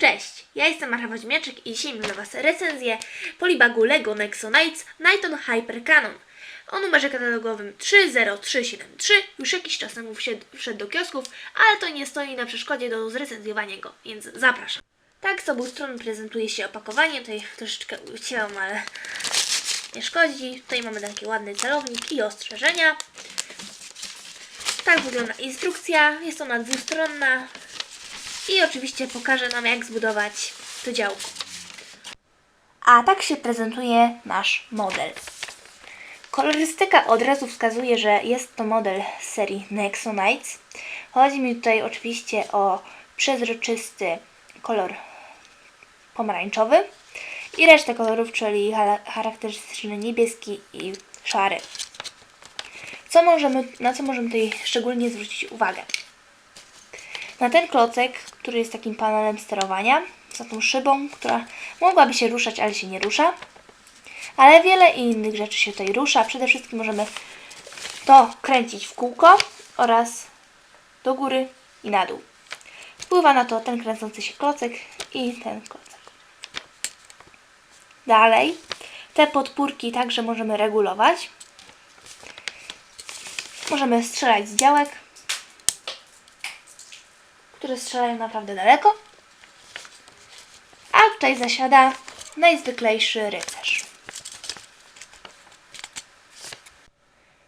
Cześć, ja jestem Marta Woźmiaczek i dzisiaj mam dla Was recenzję polibagu LEGO Nexonites Nighton Hyper Cannon o numerze katalogowym 30373. Już jakiś czas temu wszedł, do kiosków, ale to nie stoi na przeszkodzie do zrecenzowania go, więc zapraszam. Tak z obu stron prezentuje się opakowanie, tutaj troszeczkę ucięłam, ale nie szkodzi. Tutaj mamy taki ładny celownik i ostrzeżenia. Tak wygląda instrukcja, jest ona dwustronna, i oczywiście pokaże nam, jak zbudować to działko. A tak się prezentuje nasz model. Kolorystyka od razu wskazuje, że jest to model z serii Nexonites. Chodzi mi tutaj oczywiście o przezroczysty kolor pomarańczowy i resztę kolorów, czyli cha- charakterystyczny niebieski i szary. Co możemy, na co możemy tutaj szczególnie zwrócić uwagę? na ten klocek, który jest takim panelem sterowania, za tą szybą, która mogłaby się ruszać, ale się nie rusza. Ale wiele innych rzeczy się tutaj rusza. Przede wszystkim możemy to kręcić w kółko oraz do góry i na dół. Wpływa na to ten kręcący się klocek i ten klocek. Dalej, te podpórki także możemy regulować. Możemy strzelać z działek które strzelają naprawdę daleko. A tutaj zasiada najzwyklejszy rycerz.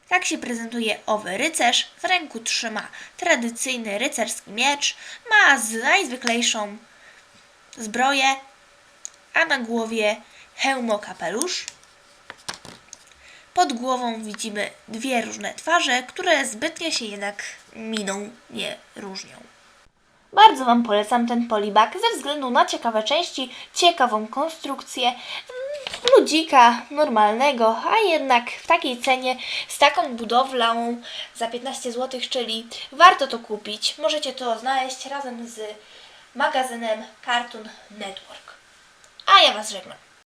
Tak się prezentuje owy rycerz. W ręku trzyma tradycyjny rycerski miecz. Ma z najzwyklejszą zbroję, a na głowie hełmo kapelusz. Pod głową widzimy dwie różne twarze, które zbytnio się jednak miną nie różnią. Bardzo Wam polecam ten polibak ze względu na ciekawe części, ciekawą konstrukcję, mm, ludzika normalnego, a jednak w takiej cenie z taką budowlą za 15 zł, czyli warto to kupić. Możecie to znaleźć razem z magazynem Cartoon Network. A ja Was żegnam.